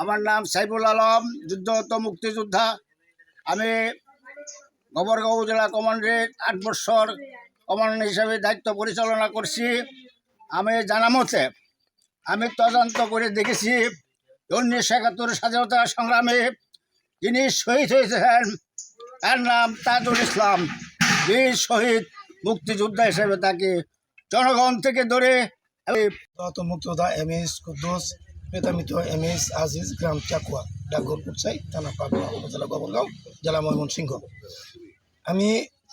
আমার নাম সাইফুল আলম, যুদ্ধরত মুক্তিযোদ্ধা। আমি গোবরগাঁও জেলা কমান্ডের আট বছর কমান্ডার হিসাবে দায়িত্ব পরিচালনা করছি। আমি জানা মতে আমি তদন্ত করে দেখেছি, উনিশশো একাত্তর স্বাধীনতা সংগ্রামে যিনি শহীদ হয়েছেন। তার নাম তাজুল ইসলাম। বীর শহীদ মুক্তিযোদ্ধা হিসেবে তাকে জনগণ থেকে ধরে মুক্তদা কুদ্দুস এম এস আজিজ গ্রাম চাকুয়া থানা জেলা ময়মনসিংহ আমি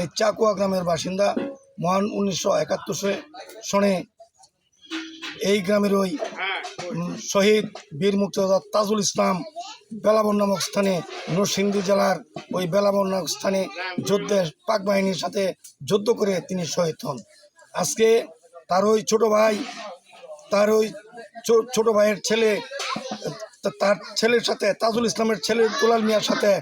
এই চাকুয়া গ্রামের বাসিন্দা, মহান উনিশশো একাত্তর সনে এই গ্রামের ওই শহীদ বীর মুক্তিযোদ্ধা তাজুল ইসলাম বেলাবন নামক স্থানে, নরসিংদী জেলার ওই বেলাবন নামক স্থানে যুদ্ধের পাক বাহিনীর সাথে যুদ্ধ করে তিনি শহীদ হন। আজকে তার ওই ছোট ভাই, তার ওই ছোট ভাইয়ের ছেলে তার ছেলের সাথে, তাজুল ইসলামের ছেলে দুলাল মিয়ার সাথে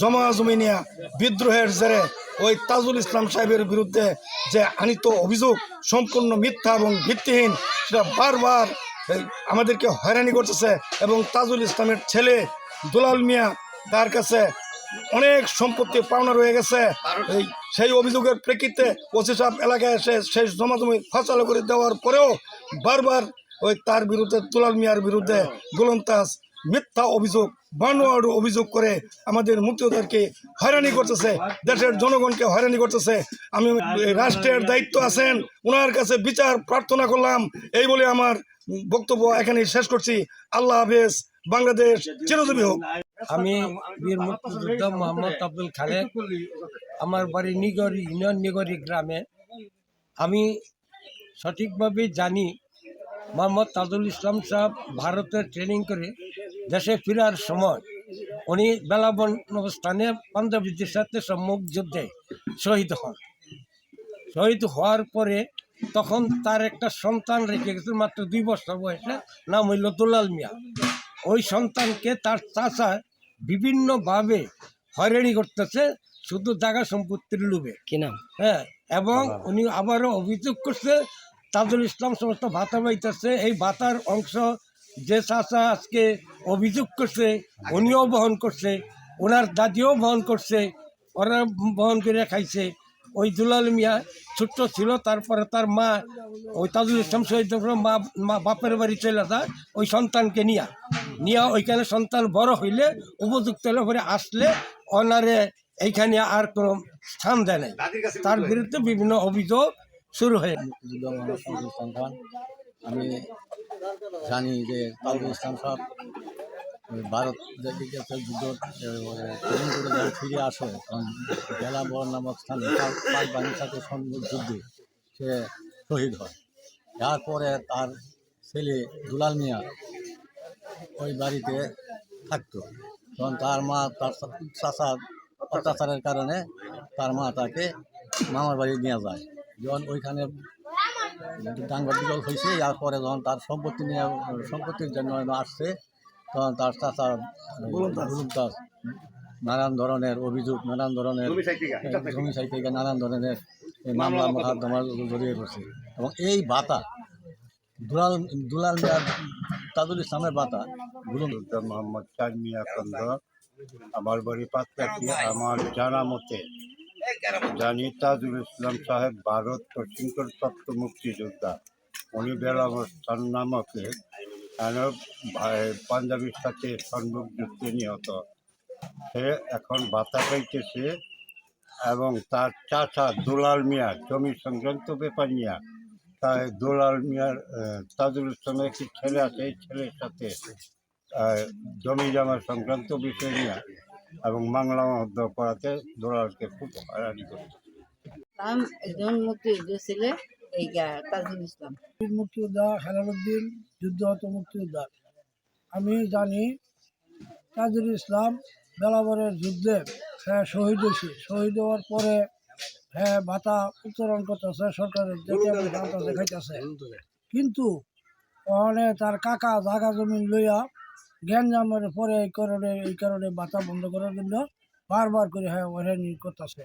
জমা জমি নিয়ে বিদ্রোহের জেরে ওই তাজুল ইসলাম সাহেবের বিরুদ্ধে যে আনিত অভিযোগ সম্পূর্ণ মিথ্যা এবং ভিত্তিহীন, সেটা বারবার আমাদেরকে হয়রানি করতেছে এবং তাজুল ইসলামের ছেলে দুলাল মিয়া তার কাছে অনেক সম্পত্তি পাওনা রয়ে গেছে। সেই অভিযোগের প্রেক্ষিতে ওসি সাহেব এলাকায় এসে সেই জমাজমি ফাঁসালো করে দেওয়ার পরেও বারবার ওই তার বিরুদ্ধে, তুলাল মিয়ার বিরুদ্ধে গোলন্তাজ মিথ্যা অভিযোগ, বানোয়ার অভিযোগ করে আমাদের মুক্তিযোদ্ধাদেরকে হয়রানি করতেছে, দেশের জনগণকে হয়রানি করতেছে। আমি রাষ্ট্রের দায়িত্ব আছেন ওনার কাছে বিচার প্রার্থনা করলাম, এই বলে আমার বক্তব্য এখানে শেষ করছি। আল্লাহ হাফেজ, বাংলাদেশ চিরজীবী হোক। আমি বীর মুক্তিযোদ্ধা মোহাম্মদ আব্দুল খালেক। আমার বাড়ি নিগরি, ইউনিয়ন নিগরি গ্রামে। আমি সঠিকভাবে জানি, মোহাম্মদ তাজুল ইসলাম সাহেব ভারতে ট্রেনিং করে দেশে ফেরার সময় উনি বেলাবন অবস্থানে পাঞ্জাবিদের সাথে সম্মুখ যুদ্ধে শহীদ হন। শহীদ হওয়ার পরে তখন তার একটা সন্তান রেখে গেছে মাত্র দুই বছর বয়সে নাম হইল দুলাল মিয়া। ওই সন্তানকে তার চাচা বিভিন্নভাবে হয়রানি করতেছে শুধু জায়গা সম্পত্তির লোভে। কিনা হ্যাঁ এবং উনি আবারও অভিযোগ করছে তাজুল ইসলাম সমস্ত ভাতা পাইতেছে এই ভাতার অংশ যে চাচা আজকে অভিযোগ করছে উনিও বহন করছে ওনার দাদিও বহন করছে ওরা বহন করে খাইছে। ওই দুলাল মিয়া ছোট্ট ছিল তারপরে তার মা ওই তাজুল ইসলাম শহীদ মা মা বাপের বাড়ি চলে যায় ওই সন্তানকে নিয়া। নিয়া ওইখানে সন্তান বড় হইলে উপযুক্ত হলে পরে আসলে ওনারে এইখানে আর কোনো স্থান দেয় নাই। তার বিরুদ্ধে বিভিন্ন অভিযোগ শুরু হয়ে। আমি জানি যে তাজুল ওই ভারত যুদ্ধ ফিরে আসে। বেলাবর নামক স্থানে পাক সাথে যুদ্ধে সে শহীদ হয়। তারপরে তার ছেলে দুলাল মিয়া ওই বাড়িতে থাকতো। তখন তার মা, তার চাষা অত্যাচারের কারণে তার মা তাকে মামার বাড়ি নিয়ে যায়। যখন ওইখানে ডাঙ্গা বিকল হয়েছে এর পরে যখন তার সম্পত্তি নিয়ে সম্পত্তির জন্য আসছে তখন তার চাচা গুলুমতাজ নানান ধরনের অভিযোগ নানান ধরনের জমি সাই থেকে নানান ধরনের মামলা মোকদ্দমা জড়িয়ে পড়ছে। এবং এই ভাতা দুলাল দুলাল মিয়া তাজুল ইসলামের ভাতা গুলুম ডক্টর মোহাম্মদ চাঁদমিয়া চন্দ্র আমার বাড়ি পাত্রাকি আমার জানা মতে জানি তাজুল ইসলাম সাহেব ভারত পশ্চিমকর তত্ত্ব মুক্তিযোদ্ধা। উনি বেলাবস্থান নামকে পাঞ্জাবির সাথে সম্মুখ যুদ্ধে নিহত। সে এখন ভাতা পাইতেছে এবং তার চাচা দুলাল মিয়া, জমি সংক্রান্ত ব্যাপার নিয়ে। তাই দুলাল মিয়ার তাজুল ইসলামের একটি ছেলে আছে, এই ছেলের সাথে জমি জমা সংক্রান্ত বিষয় নিয়ে। এবং বাংলা মহদ্দ করাতে দুলালকে খুব হয়রানি করছে নাম একজন মুক্তিযুদ্ধ ছেলে এই তাজুল ইসলাম। মুক্তিযোদ্ধা হেলালুদ্দিন যুদ্ধরত মুক্তিযোদ্ধা আমি জানি তাজুল ইসলাম বেলাবরের যুদ্ধে হ্যাঁ শহীদ হয়েছে। শহীদ হওয়ার পরে হ্যাঁ ভাতা উত্তোলন করতেছে সরকারের দেখাইতেছে। কিন্তু ওখানে তার কাকা জাগা জমিন লইয়া জ্ঞানজামের পরে এই কারণে এই কারণে বাতা বন্ধ করার জন্য বারবার করে হ্যাঁ হয়রানি করতেছে।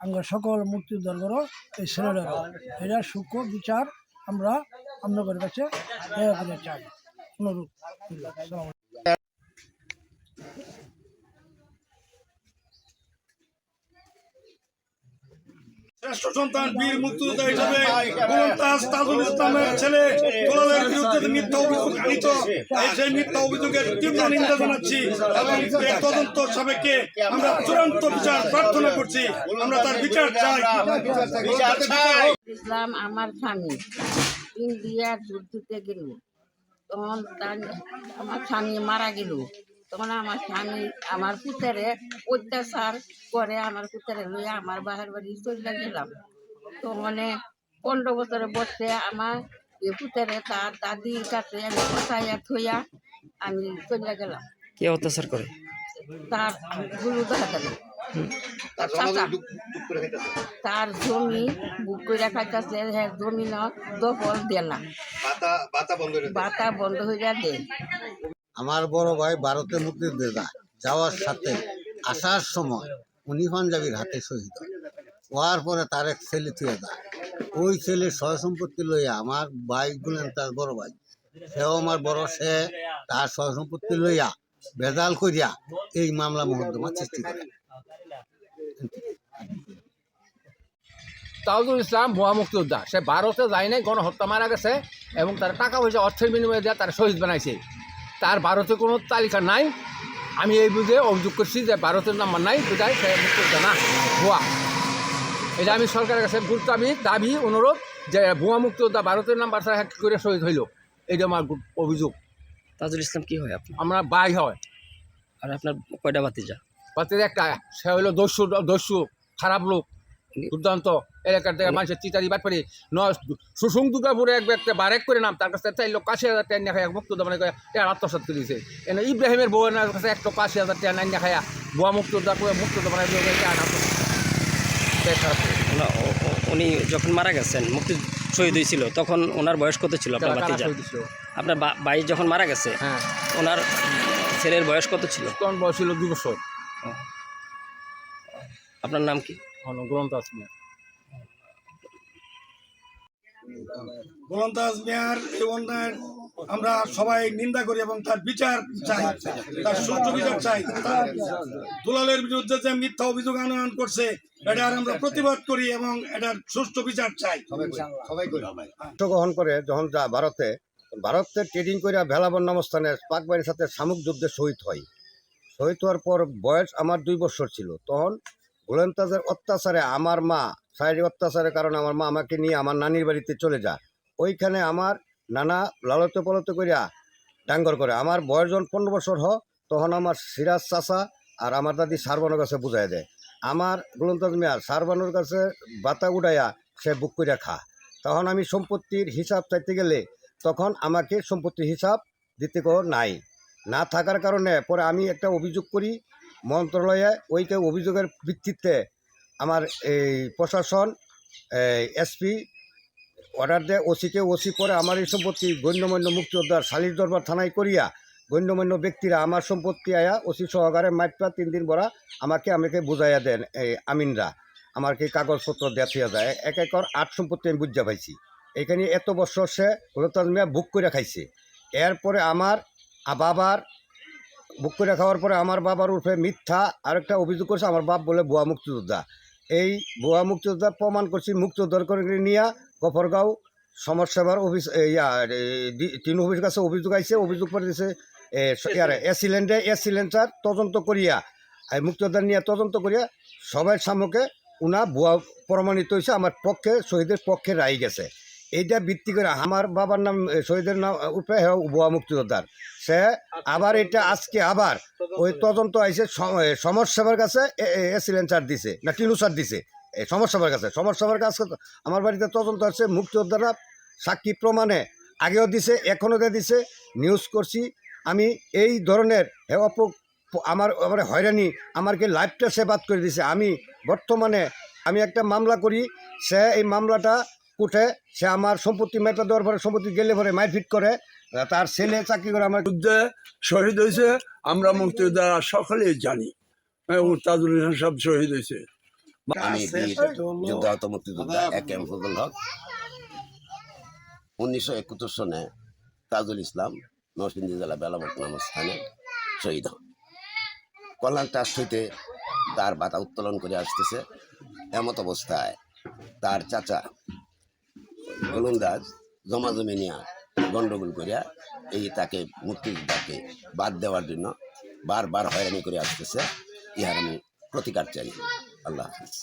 আমরা সকল মুক্তি দরকারও এই ছেলেরা এটা সূক্ষ্ম বিচার আমরা আপনাদের কাছে চাই। অনুরোধ শ্রেষ্ঠ সন্তান বীর মুক্তিযোদ্ধা হিসেবে গোলন্দাজ তাজুল ইসলামের ছেলে তোলালের বিরুদ্ধে মিথ্যা অভিযোগ আনিত সেই মিথ্যা অভিযোগের তীব্র নিন্দা জানাচ্ছি এবং এর তদন্ত সাবেককে আমরা চূড়ান্ত বিচার প্রার্থনা করছি। আমরা তার বিচার বিচার চাই। ইসলাম আমার স্বামী। ইন্ডিয়ার যুদ্ধতে গেল। তখন তার আমার স্বামী মারা গেল। তখন আমার স্বামী আমার পুত্রে অত্যাচার করে আমার পুত্রে লইয়া আমার বাহার বাড়ি চলে গেলাম। তো মানে পনেরো বছরে বসে আমার পুত্রে তার দাদির কাছে আমি বসাইয়া থইয়া আমি চলে গেলাম। কে অত্যাচার করে? তার গুরু দেখা তার জমি বুক করে খাইতেছে? হ্যাঁ জমি না দখল দেয় না। বাতা বন্ধ হইয়া দেয়। আমার বড় ভাই ভারতে মুক্তিযোদ্ধা যাওয়ার সাথে আসার সময় উনি পাঞ্জাবির হাতে শহীদ হওয়ার পরে তার এক ছেলে থুয়ে যায় ওই ছেলে সয় সম্পত্তি লইয়া আমার ভাই গুলেন, তার বড় ভাই, সেও আমার বড়, সে তার সয় সম্পত্তি লইয়া বেজাল করিয়া এই মামলা মোকদ্দমা সৃষ্টি করে। তাজুল ইসলাম ভুয়া মুক্তিযোদ্ধা। সে ভারতে যায় নাই গণহত্যা মারা গেছে এবং তার টাকা পয়সা, অর্থের বিনিময়ে দিয়ে তার শহীদ বানাইছে। তার ভারতে কোনো তালিকা নাই। আমি এই বুঝে অভিযোগ করছি যে ভারতের নাম্বার নাই বুঝাই সে মুক্তিযোদ্ধা না। ভুয়া। এটা আমি সরকারের কাছে গুরুত্ব আমি দাবি অনুরোধ যে ভুয়া মুক্তিযোদ্ধা ভারতের নাম্বার হ্যাক করে শহীদ হইল। এটা আমার অভিযোগ। তাজুল ইসলাম কি হয় আপনার আমরা বাই হয়। আর আপনার কয়টা বাতিজা? পাতের একটা সে হইল দস্যু দস্যু খারাপ লোক। দুর্দান্ত। এলাকার থেকে মানুষের চিতারি বাট পারি নয় সুসুং দুর্গাপুরে এক একটা বারেক করে নাম তার কাছে চার লোক আশি হাজার টাকা নিয়ে খায় মুক্ত মানে টাকা আত্মসাত করে দিয়েছে। এনে ইব্রাহিমের বউয়ের কাছে এক লোক আশি হাজার টাকা নিয়ে খায়া বুয়া মুক্ত করে মুক্ত মানে করে। ও- ও- উনি যখন মারা গেছেন মুক্তি শহীদ হয়েছিল তখন ওনার বয়স কত ছিল আপনার বাতিজা করে। আপনার ভাই যখন মারা গেছে হ্যাঁ। ওনার ছেলের বয়স কত ছিল? তখন বয়স ছিল দু বছর। আপনার নাম কি? গ্রন্থ আছে গোলন্দাজ মেয়ার এই অন্যায়ের আমরা সবাই নিন্দা করি এবং তার বিচার চাই তার সুষ্ঠু বিচার চাই দুলালের বিরুদ্ধে যে মিথ্যা অভিযোগ আনয়ন করছে এটার আমরা প্রতিবাদ করি এবং এটার সুষ্ঠু বিচার চাই। অংশগ্রহণ করে যখন যা ভারতে ভারতে ট্রেডিং করে ভেলাবন নামস্থানে পাক বাহিনীর সাথে শামুক যুদ্ধে শহীদ হয়। শহীদ হওয়ার পর বয়স আমার দুই বছর ছিল। তখন গোলন্তাজের অত্যাচারে আমার মা, শারীরিক অত্যাচারের কারণে আমার মা আমাকে নিয়ে আমার নানির বাড়িতে চলে যায়। ওইখানে আমার নানা লালতে পলতে করিয়া ডাঙ্গর করে। আমার বয়স যখন পনেরো বছর হ, তখন আমার সিরাজ চাচা আর আমার দাদি সারবানোর কাছে বুঝাই দেয়। আমার গোলন্তাজ মিয়ার সারবানোর কাছে বাতা উড়াইয়া সে বুক করিয়া খা। তখন আমি সম্পত্তির হিসাব চাইতে গেলে তখন আমাকে সম্পত্তির হিসাব দিতে নাই। না থাকার কারণে পরে আমি একটা অভিযোগ করি মন্ত্রণালয়ে ওইকে অভিযোগের ভিত্তিতে আমার এই প্রশাসন এসপি অর্ডার দেয় ওসিকে ওসি করে আমার এই সম্পত্তি গণ্যমান্য মুক্তিযোদ্ধার শালির দরবার থানায় করিয়া গণ্যমান্য ব্যক্তিরা আমার সম্পত্তি আয়া ওসি সহকারে মাইটপা তিন দিন বড়া আমাকে আমাকে বুঝাইয়া দেন এই আমিনরা। আমাকে কাগজপত্র দেখিয়া যায়? এক একর আট সম্পত্তি আমি বুঝা পাইছি। এখানে এত বছর সে গোলতাজ মিয়া বুক করে খাইছে। এরপরে আমার বাবার বুক করে খাওয়ার পরে আমার বাবার উঠে মিথ্যা আরেকটা অভিযোগ করছে আমার বাপ বলে ভুয়া মুক্তিযোদ্ধা। এই ভুয়া মুক্তিযোদ্ধা প্রমাণ করছি মুক্তিযোদ্ধার করে নিয়ে গফরগাঁও সমাজসেবার অফিস এ, ইয়া তিন অফিস কাছে অভিযোগ আইছে অভিযোগ করে দিছে এসিলেন্ডে এসিলেন্ডার তদন্ত করিয়া এই মুক্তিযোদ্ধা নিয়ে তদন্ত করিয়া সবার সামুখে উনা ভুয়া প্রমাণিত হয়েছে আমার পক্ষে শহীদের পক্ষে রাই গেছে। এইটা ভিত্তি করে আমার বাবার নাম শহীদের নাম উপরে ভুয়া মুক্তিযোদ্ধার। সে আবার এটা আজকে আবার ওই তদন্ত আইসে সমাজসেবার কাছে এসিলেন্সার দিছে না টিনুসার দিছে। এই সমাজসেবার কাছে সমাজসেবার কাছে তো আমার বাড়িতে তদন্ত আছে মুক্তিযোদ্ধারা সাক্ষী প্রমাণে আগেও দিছে এখনও দিয়ে দিছে নিউজ করছি। আমি এই ধরনের হে অপ আমার আমার হয়রানি আমাকে লাইফটা সে বাদ করে দিছে। আমি বর্তমানে আমি একটা মামলা করি সে এই মামলাটা উঠে সে আমার সম্পত্তি মেপে দেওয়ার পরে সম্পত্তি গেলে পরে মারপিট করে। তার ছেলে চাকরি করে আমার যুদ্ধে শহীদ হয়েছে আমরা মুক্তিযোদ্ধারা সকলেই জানি। হ্যাঁ, তাজুল ইসলাম সব শহীদ হয়েছে। আমি যুদ্ধাহত মুক্তিযোদ্ধা এক এম ফজল হক। উনিশশো একাত্তর সনে তাজুল ইসলাম নরসিংদী জেলা বেলাবট নামক স্থানে শহীদ হন। কল্যাণ ট্রাস্ট হইতে তার বাতা উত্তোলন করে আসতেছে। এমত অবস্থায় তার চাচা গোলন্দাজ জমা জমি নিয়ে গন্ডগোল করিয়া এই তাকে মুক্তিযোদ্ধাকে বাদ দেওয়ার জন্য বারবার হয়রানি করে আসতেছে। ইহার আমি প্রতিকার চাই। আল্লাহ হাফিজ।